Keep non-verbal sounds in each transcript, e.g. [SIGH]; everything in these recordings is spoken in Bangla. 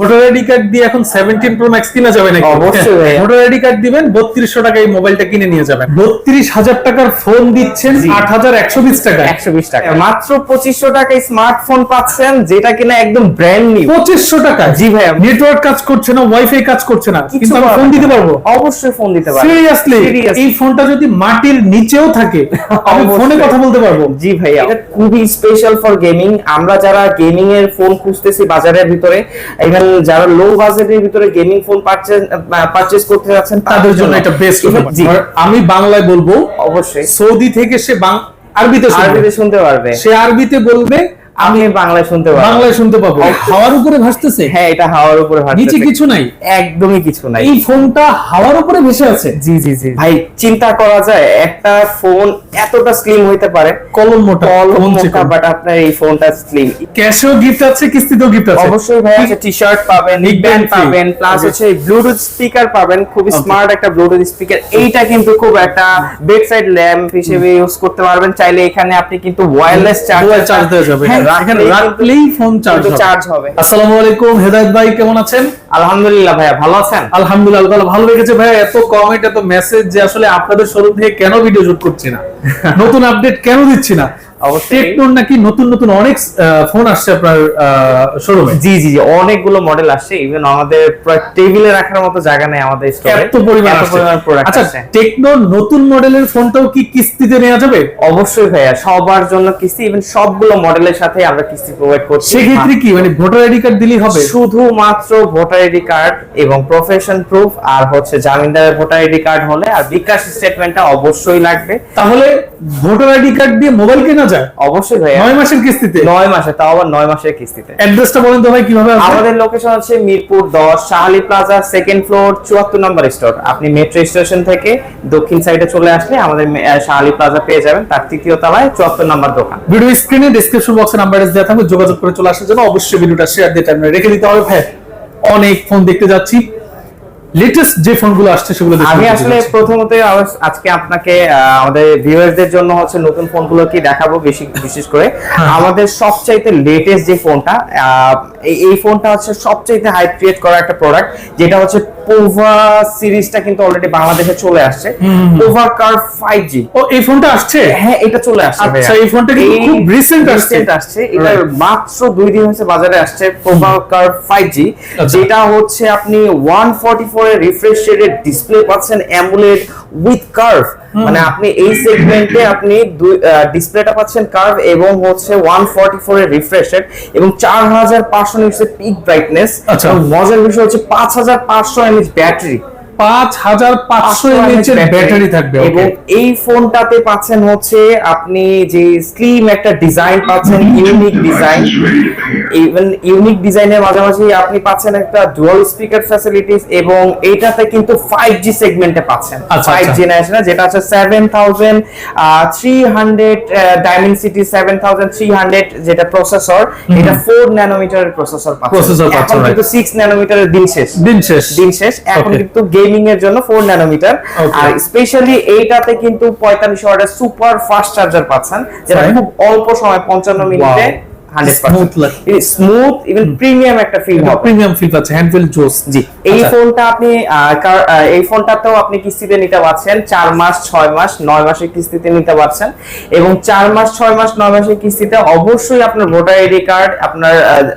ভোটার আইডি কার্ড দিয়ে এখন সেভেন্টিন প্রো ম্যাক্স কিনা যাবে নাকি? অবশ্যই। ভোটার আইডি কার্ড দিবেন বত্রিশশো টাকা এই মোবাইলটা কিনে নিয়ে যাবেন। বত্রিশ হাজার টাকার ফোন দিচ্ছেন। আট হাজার একশো বিশ টাকা একশো বিশ টাকা। মাত্র পঁচিশশো টাকায় স্মার্টফোন পাচ্ছেন যেটা কিনা একদম ব্র্যান্ড নিউ পঁচিশশো টাকা জি ভাইয়া। নেটওয়ার্ক কাজ করছে না ওয়াইফাই কাজ করছে না। কিন্তু আমি ফোন দিতে পারব? অবশ্যই ফোন দিতে পারব। সিরিয়াসলি এই ফোনটা যদি মাটির নিচেও থাকে আমি ফোনে কথা বলতে পারব। জি ভাইয়া। এটা খুবই স্পেশাল ফর গেমিং আমরা যারা গেমিং এর ফোন খুঁজতেছি বাজারের ভিতরে ইভেন যারা লো বাজেটের ভিতরে গেমিং ফোন পারচেজ পারচেজ করতে যাচ্ছেন তাদের জন্য এটা বেস্ট আমি বাংলায় বলব অবশ্যই। সৌদি থেকে সে বাংলা আরবিতে আরবিতে শুনতে পারবে। সে আরবিতে বলবে আমি বাংলায় শুনতে পারব বাংলায় শুনতে পাবো। হাওয়ার উপরে ভাসতেছে? হ্যাঁ এটা হাওয়ার উপরে নিচে কিছু নাই? একদমই কিছু নাই। এই ফোনটা হাওয়ার উপরে ভেসে আছে? জি জি জি। ভাই চিন্তা করা যায় একটা ফোন এতটা স্লিম হইতে পারে। কলম মোটা কলম মোটা বাট আপনার এই ফোনটা স্লিম ক্যাশেও গিফট আছে কিস্তিতেও গিফট আছে। অবশ্যই ভাই আছে টি শার্ট পাবেন নিক ব্যান্ড পাবেন প্লাস হচ্ছে ব্লুটুথ স্পিকার পাবেন খুব স্মার্ট একটা ব্লুটুথ স্পিকার এইটা কিন্তু খুব একটা বেড সাইড ল্যাম্প হিসেবে ইউজ করতে পারবেন। চাইলে এখানে আপনি কিন্তু ওয়্যারলেস চার্জ চার্জ দেওয়া যাবে হ্যাঁ, রাখলেই ফোন চার্জ চার্জ হবে। আসসালামু আলাইকুম হেদায়েত ভাই কেমন আছেন? আলহামদুলিল্লাহ ভাইয়া ভালো আছেন? আলহামদুলিল্লাহ ভালো রেখেছে ভাই এত কমেন্ট এত মেসেজ যে আসলে আপনাদের শোরুম থেকে কেন ভিডিও শুট করছি না? [LAUGHS] নতুন আপডেট কেন দিচ্ছি না? অবশ্যই। টেকনোর নাকি নতুন নতুন অনেক ফোন আসছে আপনার শোরুমে জি জি জি অনেকগুলো মডেল আসছে। ইভেন আমাদের প্রায় টেবিলে রাখার মতো জায়গা নেই আমাদের স্টোরে এত পরিমাণ প্রোডাক্ট আচ্ছা নতুন মডেলের ফোনটাও কি কিস্তিতে নেওয়া যাবে? অবশ্যই ভাইয়া সবার জন্য কিস্তি ইভেন সবগুলো মডেলের সাথে আমরা কিস্তি প্রোভাইড করছি। সেক্ষেত্রে কি মানে ভোটার আইডি কার্ড দিলেই হবে? শুধুমাত্র ভোটার আইডি কার্ড এবং প্রফেশন প্রুফ আর হচ্ছে জামিনদারের ভোটার আইডি কার্ড হলে আর বিকাশ স্টেটমেন্টটা অবশ্যই লাগবে। তাহলে ভোটার আইডি কার্ড দিয়ে মোবাইল কেনা যায়? অবশ্যই ভাইয়া। নয় মাসের কিস্তিতে? নয় মাসে তাও আবার নয় মাসের কিস্তিতে। অ্যাড্রেসটা বলেন তো ভাই কীভাবে আমাদের লোকেশন হচ্ছে মিরপুর দশ শাহালি প্লাজা সেকেন্ড ফ্লোর চুয়াত্তর নম্বর স্টোর আপনি মেট্রো স্টেশন থেকে দক্ষিণ সাইডে চলে আসলে আমাদের শাহালি প্লাজা পেয়ে যাবেন তার তৃতীয় তলায় চুয়াত্তর নম্বর দোকান। ভিডিও স্ক্রিনে ডেসক্রিপশন বক্সে নাম্বার দেওয়া থাকবে যোগাযোগ করে চলে আসার জন্য অবশ্যই ভিডিওটা শেয়ার দিয়ে রেখে দিতে হবে ভাই। অনেক ফোন দেখতে যাচ্ছি। লেটেস্ট যে ফোনগুলো আসছে সেগুলো আমি আসলে প্রথমত আজকে আপনাকে আমাদের ভিউয়ারদের জন্য হচ্ছে নতুন ফোনগুলো কি দেখাবো বেশি বিশেষ করে। হ্যাঁ। আমাদের সবচাইতে লেটেস্ট যে ফোনটা এই ফোনটা হচ্ছে সবচাইতে হাইপ ক্রিয়েট করা একটা প্রোডাক্ট যেটা হচ্ছে পোভা সিরিজটা কিন্তু অলরেডি বাংলাদেশে চলে আসছে। পোভা কার 5G ও এই ফোনটা আসছে? হ্যাঁ এটা চলে আসছে আচ্ছা এই ফোনটা কি খুব রিসেন্ট আসছে। আসছে। এটা মাত্র দুই দিন হয়েছে বাজারে আসছে পোভা কার ফাইভ আচ্ছা। জি যেটা হচ্ছে আপনি 144 করে রিফ্রেশ শেডের ডিসপ্লে পাচ্ছেন অ্যামুলেট উইথ কার্ভ মানে আপনি এই সেগমেন্টে আপনি ডিসপ্লেটা পাচ্ছেন কার্ভ এবং হচ্ছে 144 এর রিফ্রেশ রেট এবং 4500 নিটস পিক ব্রাইটনেস মজার বিষয় হচ্ছে 5500 এমএইচ ব্যাটারি পাঁচ হাজার পাঁচশো এমএচ এর ব্যাটারি থাকবে এবং এই ফোনটাতে পাচ্ছেন হচ্ছে আপনি যে স্লিম একটা ডিজাইন পাচ্ছেন ইউনিক ডিজাইন ইভেন ইউনিক ডিজাইনের মাঝামাঝি আপনি পাচ্ছেন একটা ডুয়াল স্পিকার ফ্যাসিলিটিস এবং এইটাতে কিন্তু 5G সেগমেন্টে পাচ্ছেন। 5 আচ্ছা। জেনারেশনে যেটা হচ্ছে 7300 ডাইমেনসিটি 7300 যেটা প্রসেসর এটা 4 ন্যানোমিটারের প্রসেসর পাচ্ছেন। Processor পাচ্ছেন. কিন্তু 6 ন্যানোমিটারের দিন শেষ। দিন শেষ। দিন শেষ। এখন কিন্তু গেমিং এর জন্য 4 ন্যানোমিটার আর স্পেশালি এইটাতে কিন্তু 45 ওয়াটের সুপার ফাস্ট চার্জার পাচ্ছেন যেটা খুব অল্প সময় 55 মিনিটে। 100% স্মুথ ইভেন প্রিমিয়াম একটা ফিল হবে। প্রিমিয়াম ফিল পাচ্ছে হ্যান্ডফিল জোস জি এই আচ্ছা। ফোনটা আপনি এই ফোনটাতেও আপনি কিস্তিতে নিতে পারছেন চার মাস ছয় মাস নয় মাসের কিস্তিতে নিতে পারছেন এবং চার মাস ছয় মাস নয় মাসের কিস্তিতে অবশ্যই আপনার ভোটার আইডি কার্ড আপনার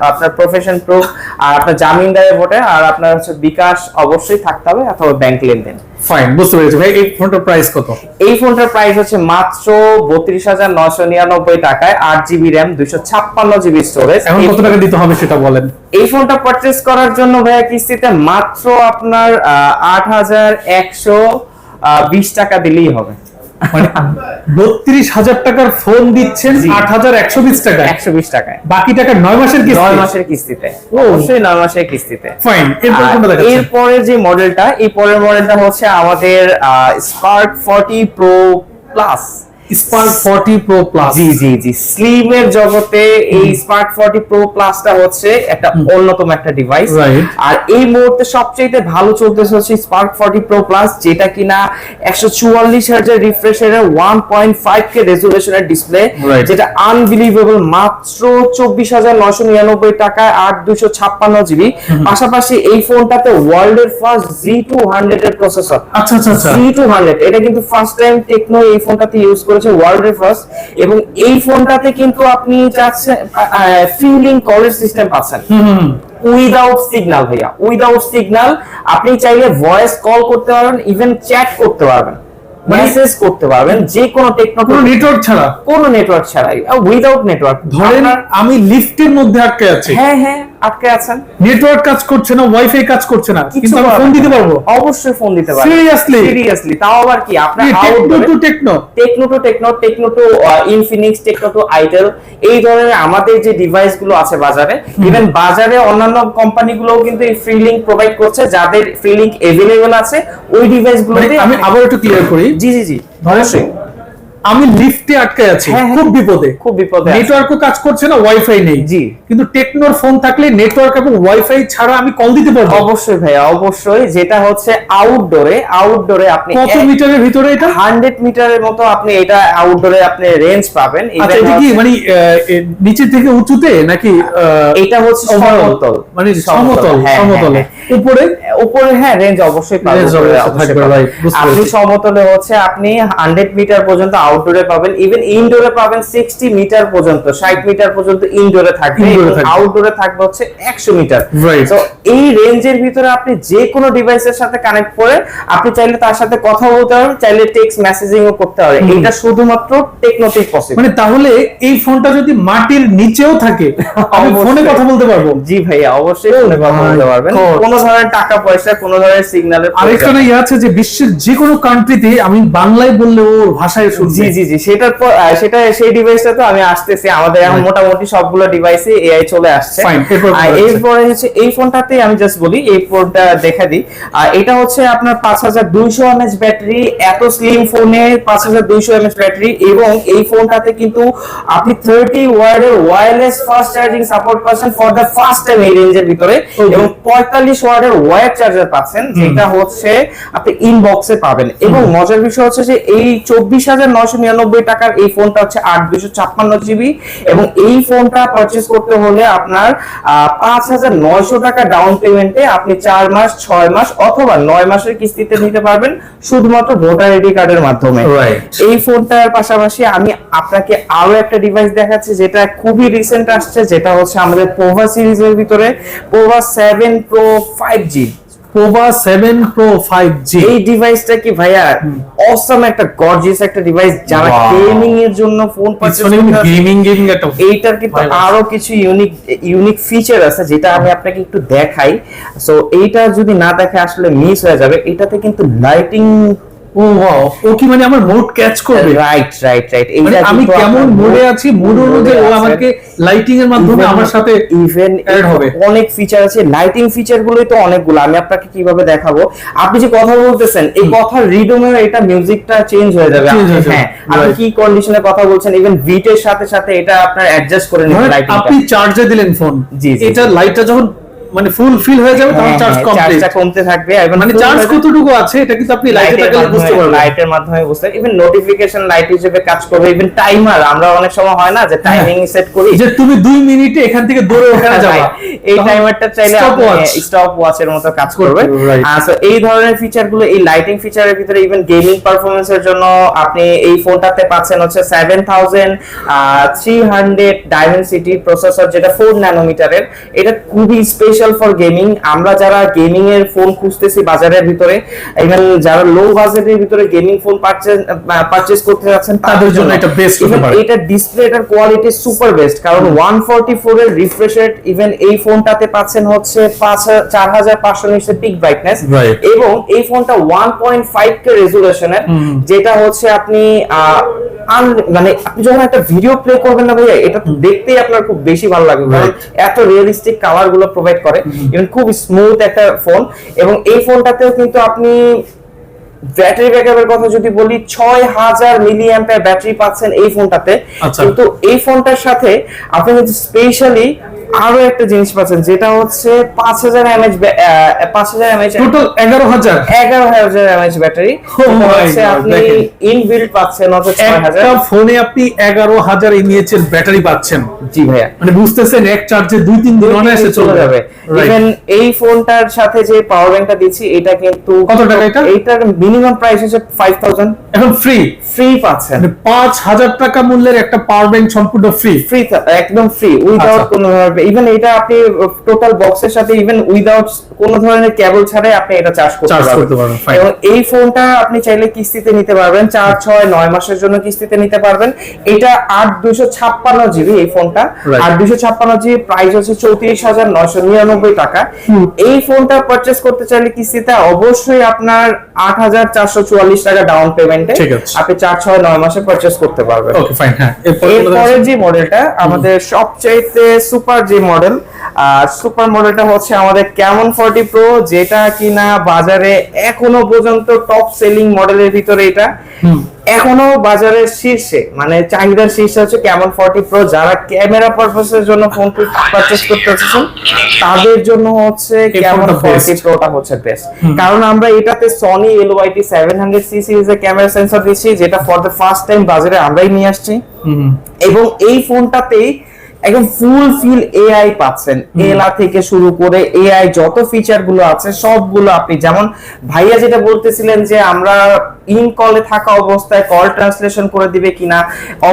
আপনার প্রফেশন প্রুফ আর আপনার জামিনদারের ভোটে আর আপনার হচ্ছে বিকাশ অবশ্যই থাকতে হবে অথবা ব্যাংক লেনদেন। ফাইন বুঝতে পেরেছি। ভাই এই ফোনটার প্রাইস কত? এই ফোনটার প্রাইস হচ্ছে মাত্র বত্রিশ হাজার নয়শো নিরানব্বই টাকায় আট জিবি র্যাম দুইশো ছাপ্পান্ন জিবি স্টোরেজ এখন কত টাকা দিতে হবে সেটা বলেন। এই ফোনটা পারচেস করার জন্য ভাইয়া কিস্তিতে মাত্র আপনার আট হাজার একশো বিশ টাকা দিলেই হবে। মানে বত্রিশ হাজার টাকার ফোন দিচ্ছেন আট হাজার একশো বিশ টাকা একশো বিশ টাকায়। বাকি টাকা নয় মাসের নয় মাসের কিস্তিতে। অবশ্যই নয় মাসের কিস্তিতে। ফাইন এরপরে যে মডেলটা এই পরের মডেলটা হচ্ছে আমাদের spark forty pro plus spark 40 pro plus জি জি জি। স্লিম জগতে এই স্মার্ট 40 প্রো প্লাসটা হচ্ছে একটা অন্যতম একটা ডিভাইস আর এই মুহূর্তে সবচেয়ে ভালো চলতেছে হচ্ছে স্পার্ক 40 প্রো প্লাস যেটা কিনা 144 হার্জের রিফ্রেশ রেট 1.5 কে রেজোলিউশনের ডিসপ্লে যেটা আনবিলিভেবল মাত্র 24999 টাকায় 8256 জিবি পাশাপাশি এই ফোনটাতে ওয়ার্ল্ডের ফার্স্ট Z200 এর প্রসেসর আচ্ছা আচ্ছা আচ্ছা। C200 এটা কিন্তু ফার্স্ট টাইম টেকনো এই ফোনটাতে ইউজ করেছে ওয়ার্ল্ডের ফার্স্ট এবং এই ফোনটাতে কিন্তু আপনি চাচ্ছেন ফিলিং কলের সিস্টেম পাচ্ছেন। উইদাউট সিগন্যাল ভাইয়া। উইদাউট সিগন্যাল আপনি চাইলে ভয়েস কল করতে পারবেন ইভেন চ্যাট করতে পারবেন মেসেজ করতে পারবেন যে কোনো টেকনো কোনো নেটওয়ার্ক ছাড়া? কোনো নেটওয়ার্ক ছাড়াই উইদাউট নেটওয়ার্ক ধরেন আমি লিফটের মধ্যে আটকে আছি। হ্যাঁ হ্যাঁ। আটকে আছেন? নেটওয়ার্ক কাজ করছে না ওয়াইফাই কাজ করছে না কিন্তু আমি ফোন দিতে পারব? অবশ্যই ফোন দিতে পারবেন Seriously? সিরিয়াসলি তাও আবার কি? আপনার Tecno to Tecno Tecno to Tecno Tecno to Infinix Tecno to itel এই ধরনের আমাদের যে ডিভাইসগুলো আছে বাজারে ইভেন বাজারে অন্যান্য কোম্পানিগুলোও কিন্তু এই ফ্রি লিঙ্ক প্রোভাইড করছে যাদের ফ্রি লিঙ্ক এভেলেবল আছে ওই ডিভাইস গুলোতে আমি আবার একটু ক্লিয়ার করি। জি জি জি অবশ্যই। আমি লিফটে আটকে আছি। হ্যাঁ, হ্যাঁ। খুব বিপদে। খুব বিপদে আছি। নেটওয়ার্কও কাজ করছে না ওয়াইফাই নেই। জি। কিন্তু টেকনোর ফোন থাকলে নেটওয়ার্ক এবং ওয়াইফাই ছাড়া আমি কল দিতে পারব। অবশ্যই ভাইয়া অবশ্যই। যেটা হচ্ছে আউটডোরে আউটডোরে আপনি কত মিটারের ভিতরে এটা? হান্ড্রেড মিটারের মতো আপনি এটা আউটডোরে আপনি রেঞ্জ পাবেন। আচ্ছা এটা কি মানে নিচে থেকে উঁচুতে নাকি এটা হচ্ছে সমতল। মানে সমতল। হ্যাঁ, সমতলে। হ্যাঁ। উপরে? উপরে হ্যাঁ রেঞ্জ অবশ্যই পাবেন। আপনি সমতলে হচ্ছে আপনি 100 মিটার পর্যন্ত আউটডোরে পাবেন ইভেন ইনডোরে পাবেন 60 মিটার পর্যন্ত 60 মিটার পর্যন্ত ইনডোরে থাকবে। আউটডোরে থাকবে। হচ্ছে 100 মিটার. তো এই রেঞ্জের ভিতরে আপনি যে কোনো ডিভাইসের সাথে কানেক্ট করে আপনি চাইলে তার সাথে কথা বলতে পারবেন চাইলে টেক্সট মেসেজিংও করতে পারবেন এটা শুধুমাত্র টেকনোতেই পসিবল মানে তাহলে এই ফোনটা যদি মাটির নিচেও থাকে আমি ফোনে কথা বলতে পারব? জি ভাইয়া অবশ্যই ফোনে কথা বলতে পারবেন. কোনো ধরনের টাকা পয়সা কোনো ধরনের সিগন্যালের আরেকটা ইয়ে আছে যে বিশ্বের যে কোনো কান্ট্রিতে আমি বাংলায় বললে ওর ভাষায় শুনছি জি জি সেটার পর সেটা সেই ডিভাইসটা তো আমি আসতেছি। আমাদের এখন মোটামুটি সবগুলো ডিভাইসে এআই চলে আসছে। এরপর হচ্ছে? এই ফোনটাতে আমি জাস্ট বলি এই ফোনটা দেখা দিই। আর এটা হচ্ছে আপনার পাঁচ হাজার দুইশো এমএচ ব্যাটারি এত স্লিম ফোনে পাঁচ হাজার দুইশো এমএচ ব্যাটারি এবং এই ফোনটাতে কিন্তু আপনি থার্টি ওয়ার্ডের ওয়্যারলেস ফাস্ট চার্জিং সাপোর্ট পাচ্ছেন ফর দ্য ফার্স্ট টাইম এই রেঞ্জের ভিতরে। এবং পঁয়তাল্লিশ ওয়ার্ডের ওয়্যার চার্জার পাচ্ছেন যেটা হচ্ছে আপনি ইনবক্সে পাবেন। এবং মজার বিষয় হচ্ছে যে এই চব্বিশ হাজার নয়শো নিরানব্বই টাকার এই ফোনটা হচ্ছে আট দুশো ছাপ্পান্ন জিবি এবং এই ফোনটা পারচেস করতে হলে আপনার পাঁচ হাজার নয়শো টাকা ডাউন পেমেন্টে আপনি চার মাস ছয় মাস অথবা নয় মাসের কিস্তিতে নিতে পারবেন শুধুমাত্র ভোটার আইডি কার্ডের মাধ্যমে. এই ফোনটার পাশাপাশি আমি আপনাকে আরও একটা ডিভাইস দেখাচ্ছি যেটা খুবই রিসেন্ট আসছে যেটা হচ্ছে আমাদের পোভা সিরিজের ভিতরে Pova seven pro five G Pova seven pro five G এই ডিভাইসটা কি ভাইয়া? অসম একটা গর্জিয়াস একটা ডিভাইস যারা গেমিং এর জন্য ফোন পারচেজ গেমিং গেমিং একটা এইটার কিন্তু আরও কিছু ইউনিক ইউনিক ফিচার আছে যেটা আমি আপনাকে একটু দেখাই। সো এইটা যদি না দেখে আসলে মিস হয়ে যাবে এটাতে কিন্তু লাইটিং ও ওয়াও ও কি মানে আমার মোড ক্যাচ করবে? রাইট রাইট রাইট মানে আমি কেমন মোডে আছি? মোড অনুযায়ী ও আমাকে লাইটিং এর মাধ্যমে আমার সাথে ইভেন add হবে। অনেক ফিচার আছে। লাইটিং ফিচার গুলোই তো অনেকগুলো। আমি আপনাকে কীভাবে দেখাবো? আপনি যে কথা বলতেছেন এই কথার রিদমে এটা মিউজিকটা চেঞ্জ হয়ে যাবে। হয়ে আপনি কি কন্ডিশনে কথা বলছেন? ইভেন বিটের সাথে সাথে এটা আপনার অ্যাডজাস্ট করে নিতে ধরেন লাইটিংটা আপনি চার্জে দিলেন ফোন জি, এটা লাইটটা যখন মানে ফুল ফিল হয়ে যাবে তখন চার্জ কমপ্লিট চার্জটা কমতে থাকবে এবং মানে চার্জ কতটুকু আছে এটা কিন্তু আপনি লাইটে তাকালে বুঝতে পারবেন। লাইটের মাধ্যমে বুঝতে ইভেন নোটিফিকেশন লাইট হিসেবে কাজ করবে ইভেন টাইমার আমরা অনেক সময় হয় না যে টাইমিং সেট করি। যে তুমি দুই মিনিটে এখান থেকে দৌড়ে ওখানে যাবা। এই টাইমারটা চাইলে আপনি স্টপ ওয়াচের মতো কাজ করবে so এই ধরনের ফিচারগুলো এই লাইটিং ফিচারের ভিতরে ইভেন গেমিং পারফরমেন্সের জন্য আপনি এই ফোনটাতে পাচ্ছেন হচ্ছে seven thousand three hundred Dimensity processor যেটা ফোর ন্যানোমিটারের এটা খুবই স্পেশাল ফর গেমিং আমরা যারা গেমিং এর ফোন খুঁজতেছি বাজারের ভিতরে ইভেন যারা লো বাজেটের ভিতরে গেমিং ফোন পারচেজ পারচেজ করতে যাচ্ছেন তাদের জন্য এটা best হতে পারে। এটা ডিসপ্লেটার কোয়ালিটি সুপার বেস্ট কারণ 144 এর রিফ্রেশ রেট ইভেন এই ফোনটাতে পাচ্ছেন হচ্ছে 4500 নিচে পিক ব্রাইটনেস এবং এই ফোনটা 1.5 কে রেজোলিউশনের যেটা হচ্ছে আপনি মানে আপনি যখন একটা ভিডিও প্লে করবেন না ভাইয়া এটা দেখতেই আপনার খুব বেশি ভালো লাগবে। এত রিয়েলিস্টিক কালারগুলো প্রোভাইড করে। এবং খুব স্মুথ একটা ফোন এবং এই ফোনটাতেও কিন্তু আপনি ব্যাটারি ব্যাকআপের কথা যদি বলি ছয় হাজার মিলি ব্যাটারি পাচ্ছেন এই ফোনটাতে আচ্ছা। কিন্তু এই ফোনটার সাথে আপনি যদি স্পেশালি আরও একটা জিনিস পাচ্ছেন যেটা হচ্ছে পাঁচ হাজার এমএচ পাঁচ হাজার এমএচ টোটাল এগারো হাজার। এগারো হাজার এমএচ ব্যাটারি Oh হচ্ছে God, আপনি দেখেন। ইনবিল্ড পাচ্ছেন একটা ফোনে আপনি এগারো হাজার এমএএচ এর ব্যাটারি পাচ্ছেন। জি ভাইয়া। মানে বুঝতেছেন এক চার্জে দুই তিন দিন অনায়াসে চলে যাবে। ইভেন এই ফোনটার সাথে যে পাওয়ার ব্যাংকটা দিচ্ছি এটা কিন্তু কত টাকা এটা? এইটার মিনিমাম প্রাইস হচ্ছে ফাইভ থাউজেন্ড এখন ফ্রি ফ্রি পাচ্ছেন। মানে পাঁচ হাজার টাকা মূল্যের একটা পাওয়ার ব্যাংক সম্পূর্ণ ফ্রি ফ্রি একদম ফ্রি উইদাউট আচ্ছা। কোনো ইভেন এটা আপনি টোটাল বক্সের সাথে ইভেন উইদাউট কোনো ধরনের কেবল ছাড়াই আপনি এটা চার্জ করতে পারবেন. এবং এই ফোনটা আপনি চাইলে কিস্তিতে নিতে পারবেন চার ছয় নয় মাসের জন্য কিস্তিতে নিতে পারবেন। এটা আট দুশো ছাপ্পান্ন জিবি এই ফোনটা. আট দুশো ছাপ্পান্ন জিবি প্রাইস হচ্ছে চৌত্রিশ হাজার নয়শো নিরানব্বই টাকা। এই ফোনটা পারচেস করতে চাইলে কিস্তিতে অবশ্যই আপনার আট হাজার চারশো চুয়াল্লিশ টাকা ডাউন পেমেন্টে আপনি চার ছয় নয় মাসে পারচেস করতে পারবেন। হ্যাঁ। এরপরে। যে মডেলটা আমাদের সবচাইতে সুপার যে মডেল আর সুপার মডেলটা হচ্ছে আমাদের ক্যামন ফর্টি প্রো যেটা কিনা বাজারে এখনও পর্যন্ত টপ সেলিং মডেলের ভিতরে এটা। এখনও বাজারের শীর্ষে মানে চাহিদার শীর্ষে হচ্ছে ক্যামন ফর্টি প্রো যারা ক্যামেরা পারপাসের জন্য ফোন পারচেস করতে চাচ্ছেন তাদের জন্য হচ্ছে ক্যামন ফর্টি প্রোটা হচ্ছে বেস্ট কারণ আমরা এটাতে Sony LYT seven hundred C সিরিজের ক্যামেরা সেন্সর দিচ্ছি যেটা ফর দ্য ফার্স্ট টাইম বাজারে আমরাই নিয়ে আসছি। এবং এই ফোনটাতেই একদম ফুল ফিল এআই পাচ্ছেন। এলা থেকে শুরু করে এআই যত ফিচারগুলো আছে সবগুলো আপনি যেমন ভাইয়া যেটা বলতেছিলেন যে আমরা ইন কলে থাকা অবস্থায় কল ট্রান্সলেশন করে দিবে কিনা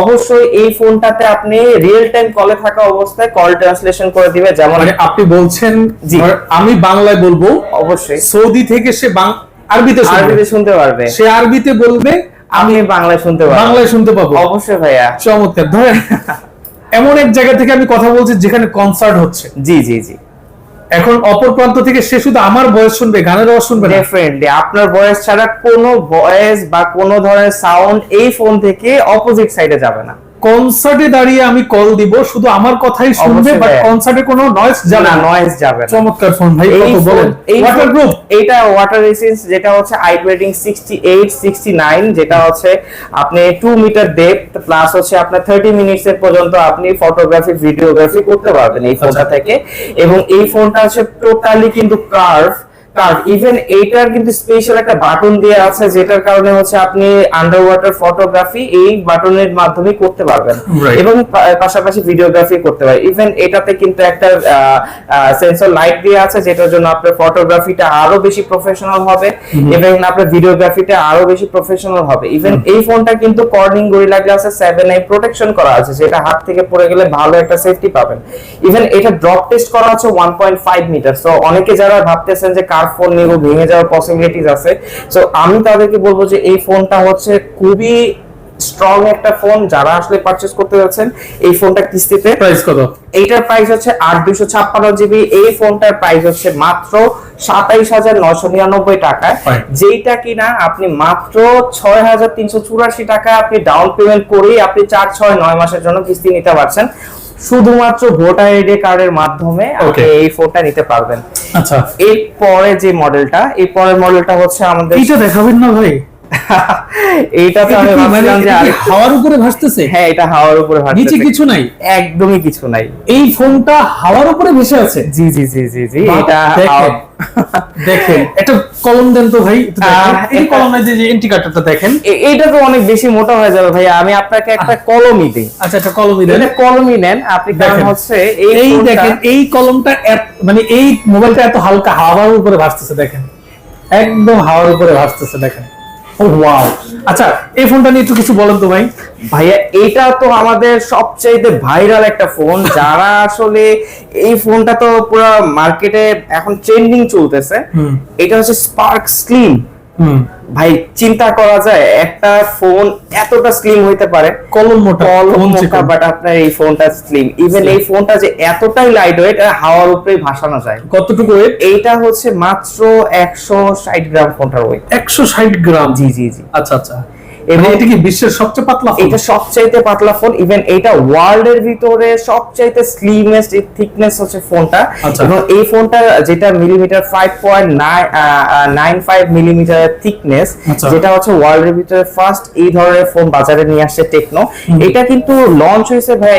অবশ্যই এই ফোনটাতে আপনি রিয়েল টাইম কলে থাকা অবস্থায় কল ট্রান্সলেশন করে দিবে যেমন মানে আপনি বলছেন জি। আমি বাংলায় বলব অবশ্যই। সৌদি থেকে সে আরবিতে আরবিতে শুনতে পারবে। সে আরবিতে বলবে আমি বাংলায় শুনতে পারবেন বাংলায় শুনতে পাবো। অবশ্যই ভাইয়া। চমৎকার। ধরেন এমন এক জায়গা থেকে আমি কথা বলছি যেখানে কনসার্ট হচ্ছে। জি জি জি। এখন অপর প্রান্ত থেকে সে শুধু আমার বয়স শুনবে গানের আওয়াজ শুনবে না? ডেফিনেটলি আপনার বয়স ছাড়া কোনো ভয়েস বা কোনো ধরনের সাউন্ড এই ফোন থেকে অপোজিট সাইডে যাবে না। কনসার্টে দাঁড়িয়ে আমি কল দিব শুধু আমার কথাই শুনবে বাট কনসার্টে কোনো নয়েজ যাবে না নয়েজ যাবে না। চমৎকার ফোন ভাই এই কত বলেন। ওয়াটারপ্রুফ এইটা ওয়াটার রেসিস্ট যেটা হচ্ছে আইট রেটিং 68 69 যেটা হচ্ছে আপনি 2 মিটার ডেপথ প্লাস হচ্ছে আপনার 30 মিনিটস এর পর্যন্ত আপনি ফটোগ্রাফি ভিডিওগ্রাফি করতে পারবেন এই ফোনটা আচ্ছা। থেকে। এবং এই ফোনটা হচ্ছে টোটালি কিন্তু কার্ভ কার্ভ ইভেন এইটার কিন্তু স্পেশাল একটা বাটন দেওয়া আছে যেটার কারণে হচ্ছে আপনি আন্ডার ওয়াটার ফটোগ্রাফি এই বাটনের মাধ্যমে করতে পারবেন। এবং পাশাপাশি ভিডিওগ্রাফি করতে পারে ইভেন এটাতে কিন্তু একটা সেন্সর লাইট দিয়ে আছে যেটার জন্য আপনার ফটোগ্রাফিটা আরও বেশি প্রফেশনাল হবে এবং আপনার ভিডিওগ্রাফিটা আরও বেশি প্রফেশনাল হবে। ইভেন এই ফোনটা কিন্তু কর্নিং গরিলা গ্লাসের 7 আই প্রোটেকশন করা আছে যেটা হাত থেকে পড়ে গেলে ভালো একটা সেফটি পাবেন। ইভেন এটা ড্রপ টেস্ট করা হচ্ছে 1.5 মিটার সো অনেকে যারা ভাবতেছেন যে কার ফোন নিব ভেঙে যাওয়ার পসিবিলিটিস আছে। সো আমি তাদেরকে বলব যে এই ফোনটা হচ্ছে খুবই স্ট্রং একটা ফোন যারা আসলে পারচেজ করতে যাচ্ছেন এই ফোনটা কিস্তিতে। প্রাইস কত? এইটার প্রাইস হচ্ছে আট দুশো ছাপ্পান্ন জিবি এই ফোনটার প্রাইস হচ্ছে মাত্র সাতাইশ হাজার নয়শো নিরানব্বই টাকায়। যেইটা কিনা আপনি মাত্র ছয় হাজার তিনশো চুরাশি টাকা আপনি ডাউন পেমেন্ট করেই আপনি চার ছয় নয় মাসের জন্য কিস্তি নিতে পারছেন। শুধুমাত্র ভোটার আইডি কার্ডের মাধ্যমে আপনি. এই ফোনটা নিতে পারবেন। আচ্ছা। এরপরে যে মডেলটা এই পরের মডেলটা হচ্ছে আমাদের এইটা দেখাবেন না ভাই। [LAUGHS] এইটা তো আমি এটা মানে ভাবছিলাম যে এটা হাওয়ার উপরে ভাসতেছে? হ্যাঁ এটা হাওয়ার উপরে নিচে কিছু নাই? একদমই কিছু নাই। এই ফোনটা হাওয়ার উপরে ভেসে আছে? জি জি জি জি জি এটা দেখেন। দেখেন একটা কলম দেন তো ভাই দেখেন। এই এটা- কলমের যে ইন্ডিকেটরটা দেখেন। এ- এইটা তো অনেক বেশি মোটা হয়ে যাবে ভাই আমি আপনাকে একটা কলমই দিই। আচ্ছা একটা কলমই দেন। এটা কলমই নেন আপনি কারণ হচ্ছে এই দেখেন এই কলমটা মানে এই মোবাইলটা এত হালকা হাওয়ার উপরে ভাসতেছে দেখেন। একদম হাওয়ার উপরে ভাসতেছে দেখেন। ওয়াও আচ্ছা এই ফোনটা নিয়ে একটু কিছু বলেন তো ভাই। ভাইয়া এটা তো আমাদের সবচাইতে ভাইরাল একটা ফোন [LAUGHS] যারা আসলে এই ফোনটা তো পুরো মার্কেটে এখন ট্রেন্ডিং চলতেছে। এটা হচ্ছে স্পার্ক স্লিম ভাই চিন্তা করা যায় একটা ফোন এতটা স্লিম হইতে পারে। কলম মোটা কলম মোটা বাট আপনার এই ফোনটা স্লিম ইভেন এই ফোনটা যে এতটাই লাইট ওয়েট হাওয়ার উপরেই ভাসানো যায়। কতটুকু ওয়েট এইটা হচ্ছে মাত্র একশো ষাট গ্রাম ফোনটার ওয়েট একশো ষাট গ্রাম? জি জি জি। আচ্ছা আচ্ছা। এবং এটা কি বিশ্বের সবচেয়ে পাতলা এটা সবচাইতে পাতলা ফোন ইভেন এটা ওয়ার্ল্ড এর ভিতরে সবচাইতে স্লিমেস্ট থিকনেস হচ্ছে ফোনটা আচ্ছা। এবং এই ফোনটা যেটা millimetre five point nine five millimetre thickness আচ্ছা। যেটা হচ্ছে ওয়ার্ল্ড এর ভিতরে ফার্স্ট এই ধরনের ফোন বাজারে নিয়ে আসছে টেকনো এটা কিন্তু লঞ্চ হয়েছে ভাই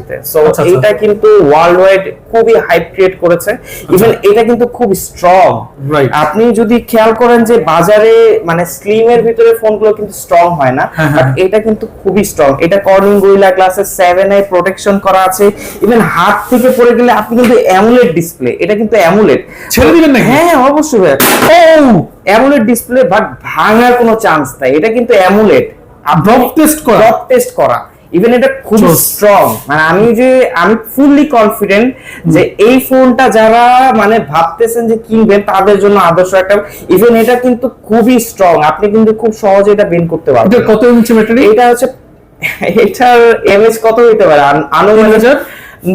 তে সো আচ্ছা, আচ্ছা। এটা কিন্তু ওয়ার্ল্ড ওয়াইড খুবই হাইপ ক্রিয়েট করেছে ইভেন এটা কিন্তু খুব স্ট্রং. আপনি যদি খেয়াল করেন যে বাজারে মানে স্লিম এর ভিতরে ফোনগুলো কিন্তু স্ট্রং হয় না হ্যাঁ, বাট হ্যাঁ। এটা কিন্তু খুবই স্ট্রং এটা কর্নিং গরিলা গ্লাসের 7 এ প্রোটেকশন করা আছে। ইভেন হাত থেকে পড়ে গেলে আপনি কিন্তু অ্যামুলেট ডিসপ্লে এটা কিন্তু অ্যামুলেট ছেড়ে দিবেন না হ্যাঁ অবশ্যই ভাই ও অ্যামুলেট ডিসপ্লে বাট ভাঙার কোনো চান্স নাই। এটা কিন্তু অ্যামুলেট ড্রপ টেস্ট করা। ড্রপ টেস্ট করা। ইভেন এটা খুব স্ট্রং মানে আমি যে আমি ফুললি কনফিডেন্ট যে এই ফোনটা যারা মানে ভাবতেছেন যে কিনবেন তাদের জন্য আদর্শ একটা ইভেন এটা কিন্তু খুবই স্ট্রং আপনি কিন্তু খুব সহজে এটা বেন করতে এটা পারবেন কত ইঞ্চি ব্যাটারি এটা হচ্ছে এটার এমএস কত হতে পারে? আনো আনুমানিক?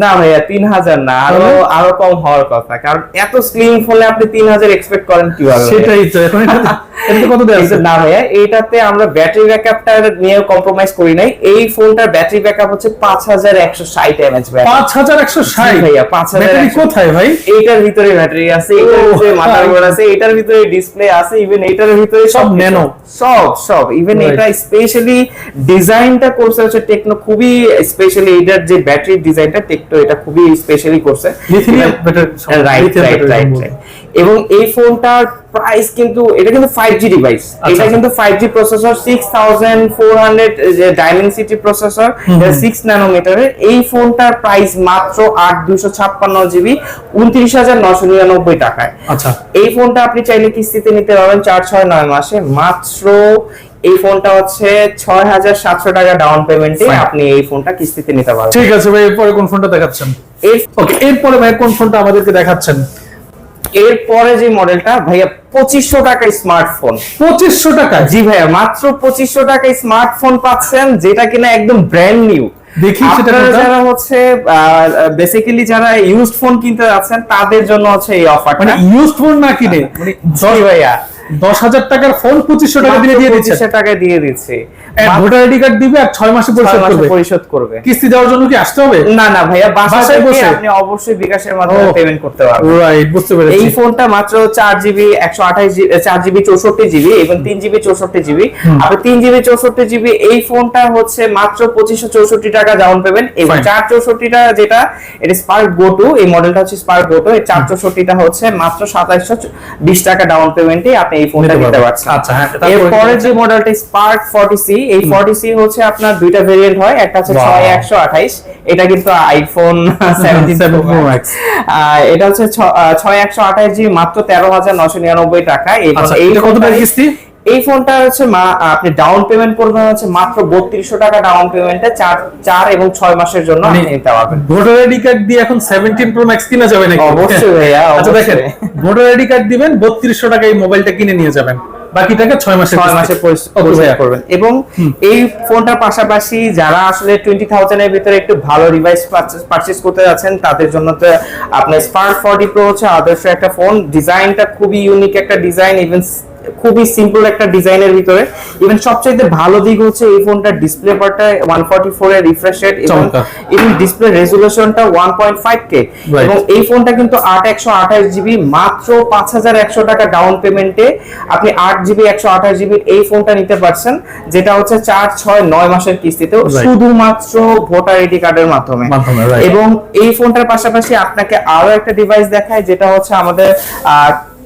না ভাইয়া তিন হাজার না আরও আরও কম হওয়ার কথা। কারণ এত স্লিম ফোনে আপনি তিন হাজার এক্সপেক্ট করেন কীভাবে? সেটাই তো এখন কত না ভাইয়া এইটাতে আমরা ব্যাটারি ব্যাকআপটা নিয়ে কম্প্রোমাইজ করি নাই। এই ফোনটার ব্যাটারি ব্যাকআপ হচ্ছে পাঁচ হাজার একশো ষাট এমএচ পাঁচ হাজার একশো ষাট? ভাইয়া, 5160 ব্যাটারি কোথায় ভাই? এইটার ভিতরে ব্যাটারি আছে এটার ভিতরে মাদারবোর্ড আছে এটার ভিতরে ডিসপ্লে আছে ইভেন এটার ভিতরে সব nano। সব সব। ইভেন এটা স্পেশালি ডিজাইনটা করছে হচ্ছে টেকনো খুবই স্পেশালি এটার যে ব্যাটারি ডিজাইনটা টেকনো এটা খুবই স্পেশালি করছে। রাইট রাইট রাইট এবং এই ফোনটার প্রাইস কিন্তু এটা কিন্তু 5G ডিভাইস আচ্ছা, এটা আচ্ছা। কিন্তু 5G প্রসেসর 6400 যে ডাইমেনসিটি প্রসেসর হুম, হুম। 6 ন্যানোমিটারের এই ফোনটার প্রাইস মাত্র 8256 জিবি 29999 টাকায়। আচ্ছা। এই ফোনটা আপনি চাইলে কিস্তিতে নিতে পারবেন 4 6 9 মাসে। মাত্র এই ফোনটা হচ্ছে 6700 টাকা ডাউন পেমেন্টে আপনি এই ফোনটা কিস্তিতে নিতে পারবেন। ঠিক আছে ভাই এরপরে কোন ফোনটা দেখাচ্ছেন? ওকে এরপরে ভাই কোন ফোনটা আমাদেরকে দেখাচ্ছেন? এরপরে যে মডেলটা ভাইয়া 2500 টাকায় স্মার্টফোন পঁচিশশো টাকা জি ভাইয়া মাত্র পঁচিশশো টাকায় স্মার্টফোন পাচ্ছেন যেটা কিনা একদম ব্র্যান্ড নিউ দেখি সেটা যারা হচ্ছে বেসিক্যালি যারা ইউজড ফোন কিনতে যাচ্ছেন তাদের জন্য হচ্ছে এই মানে অফারটা ইউজ ফোন না কিনে? মানে জি ভাইয়া। দশ হাজার টাকার ফোন পঁচিশশো টাকা দিয়ে দিয়ে দিচ্ছে টাকায় দিয়ে দিচ্ছে। ভোটার আইডি কার্ড দিবে আর ছয় মাসে পরিশোধ করবে। পরিশোধ করবে। কিস্তি দেওয়ার জন্য কি আসতে হবে? না না ভাইয়া বাসায় বসে? আপনি অবশ্যই বিকাশের মাধ্যমে পেমেন্ট করতে পারবেন। রাইট বুঝতে পেরেছি। এই ফোনটা মাত্র চার জিবি একশো আঠাশ চার জিবি চৌষট্টি জিবি এবং তিন জিবি চৌষট্টি জিবি আপনি তিন জিবি চৌষট্টি জিবি এই ফোনটা হচ্ছে মাত্র পঁচিশশো চৌষট্টি টাকা ডাউন পেবেন এবং চার চৌষট্টিটা যেটা এটা স্পার্ক গো টু এই মডেলটা হচ্ছে স্পার্ক গো টু এই চার চৌষট্টিটা হচ্ছে মাত্র সাতাইশশো বিশ টাকা ডাউন পেমেন্টে আপনি এই ফোনটা নিতে পারছেন। আচ্ছা, হ্যাঁ, এরপরে যে মডেলটা স্পার্ক ফর্টি সি এই ফর্টি সি হচ্ছে আপনার দুইটা ভেরিয়েন্ট হয় একটা হচ্ছে একশো আঠাইশ এটা কিন্তু আইফোন সেভেন্টিন 17 প্রো ম্যাক্স এটা হচ্ছে ছ- আহ, ছয় একশো আঠাশ জি মাত্র তেরো হাজার নশো নিরানব্বই টাকা। এবং আচ্ছা এই কত টাকা কিস্তি? এই ফোনটা হচ্ছে আপনি ডাউন পেমেন্ট করবেন হচ্ছে মাত্র বত্রিশশো টাকা ডাউন পেমেন্টে চার চার এবং ছয় মাসের জন্য মানে নিতে পারবেন। ভোটার আইডি কার্ড দিয়ে এখন সেভেন্টিন প্রো ম্যাক্স কিনা যাবে নাকি? অবশ্যই ভাইয়া, [LAUGHS] আচ্ছা দেখেন ভোটার আইডি কার্ড দিবেন বত্রিশশো টাকা এই মোবাইলটা কিনে নিয়ে যাবেন। বাকি টাকা ছয় মাসে ছয় মাসে পরিশ- পরিশোধ করবেন। এবং এই ফোনটার পাশাপাশি যারা আসলে টোয়েন্টি থাউজেন্ড এর ভিতরে একটু ভালো ডিভাইস পারচেস করতে যাচ্ছেন তাদের জন্য তো আপনার স্পার্ক ফর্টি প্রো হচ্ছে আদর্শ একটা ফোন ডিজাইনটা খুবই ইউনিক একটা ডিজাইন ইভেন খুবই সিম্পল একটা ডিজাইনের ভিতরে ইভেন সবচেয়ে ভালো দিক হচ্ছে এই ফোনটার ডিসপ্লে পার্টটা ওয়ান ফর্টি ফোর এর রিফ্রেশ রেট এবং। ইভেন ডিসপ্লে কে Right. এবং এই ফোনটা কিন্তু আট একশো আঠাশ জিবি মাত্র পাঁচ হাজার একশো টাকা ডাউন পেমেন্টে আপনি আট জিবি একশো আঠাশ জিবির এই ফোনটা নিতে পারছেন যেটা হচ্ছে চার ছয় নয় মাসের কিস্তিতে. শুধুমাত্র ভোটার আইডি কার্ডের মাধ্যমে, এবং এই ফোনটার পাশাপাশি আপনাকে আরও একটা ডিভাইস দেখায় যেটা হচ্ছে আমাদের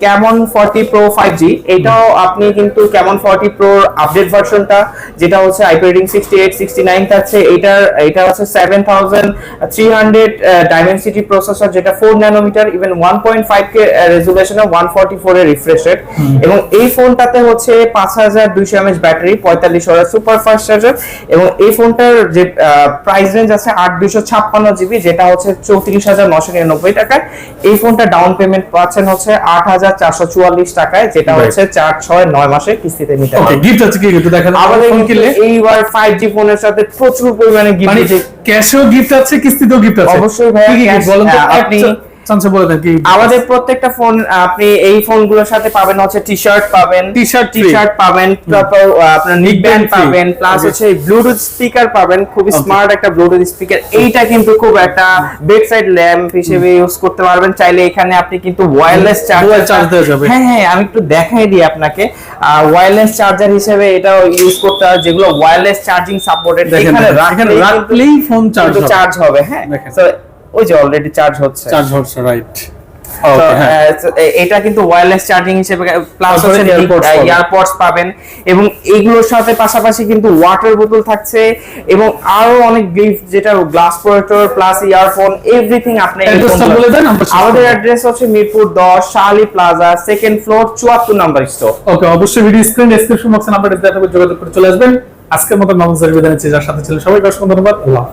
Camon forty pro five G? এটাও আপনি কিন্তু ক্যামন ফর্টি প্রো আপডেট ভার্সনটা যেটা হচ্ছে IP rating sixty eight sixty nine থাকছে এটার এটা হচ্ছে seven thousand three hundred Dimensity processor যেটা four nanometer even one point five K রেজুলেশনে one forty four এর রিফ্রেশ রেট এবং এই ফোনটাতে হচ্ছে পাঁচ হাজার দুইশো এমএচ ব্যাটারি পঁয়তাল্লিশ ওয়ার সুপার ফাস্ট চার্জার এবং এই ফোনটার যে প্রাইস রেঞ্জ আছে আট দুইশো ছাপ্পান্ন জিবি যেটা হচ্ছে চৌত্রিশ হাজার নশো নিরানব্বই টাকায়। এই ফোনটা ডাউন পেমেন্ট পাচ্ছেন হচ্ছে আট হাজার চারশো চুয়াল্লিশ টাকায় যেটা. হচ্ছে চার ছয় নয় মাসে কিস্তিতে নিতে ওকে গিফট আছে কি? একটু দেখেন। আমাদের ফোন কিনলে? এইবার ফাইভ জি ফোনের সাথে প্রচুর পরিমাণে গিফট আছে ক্যাশও গিফট আছে কিস্তিতেও গিফট আছে? অবশ্যই ভাই বলেন তো হ্যাঁ, আপনি- চা- বলে দেন কি? আমাদের প্রত্যেকটা ফোন আপনি এই ফোনগুলোর সাথে পাবেন হচ্ছে টি শার্ট পাবেন। T-shirt টি শার্ট পাবেন তারপর আপনার নিক ব্যান্ড পাবেন প্লাস হচ্ছে ব্লুটুথ স্পিকার পাবেন খুবই স্মার্ট একটা ব্লুটুথ স্পিকার এইটা কিন্তু খুব একটা বেড সাইড ল্যাম্প হিসেবে ইউজ করতে পারবেন। চাইলে এখানে আপনি কিন্তু ওয়্যারলেস চার্জ Dual দেওয়া যাবে। হ্যাঁ হ্যাঁ আমি একটু দেখাই দিই আপনাকে। ওয়্যারলেস চার্জার হিসেবে এটাও ইউজ করতে হয় যেগুলো ওয়্যারলেস চার্জিং সাপোর্টেড এখানে রাখলেই ফোন চার্জ চার্জ হবে। হ্যাঁ। ওই যে অলরেডি চার্জ হচ্ছে। চার্জ হচ্ছে রাইট হ্যাঁ। এটা কিন্তু ওয়্যারলেস চার্জিং হিসেবে প্লাস হচ্ছে পাবেন। ইয়ারপডস পাবেন। এবং এইগুলোর সাথে পাশাপাশি কিন্তু ওয়াটার বোতল থাকছে এবং আরও অনেক গিফট যেটা glass protector plus earphone everything আপনি আমাদের অ্যাড্রেস হচ্ছে মিরপুর 10 শালি plaza second floor 74 number store okay অবশ্যই ভিডিও স্ক্রিন ডেসক্রিপশন বক্সে নাম্বারে দেওয়া থাকবে যোগাযোগ করে চলে আসবেন। আজকের মতো নমস্কার বিদায় নিচ্ছি যার সাথে ছিল সবাইকে অসংখ্য ধন্যবাদ আল্লাহ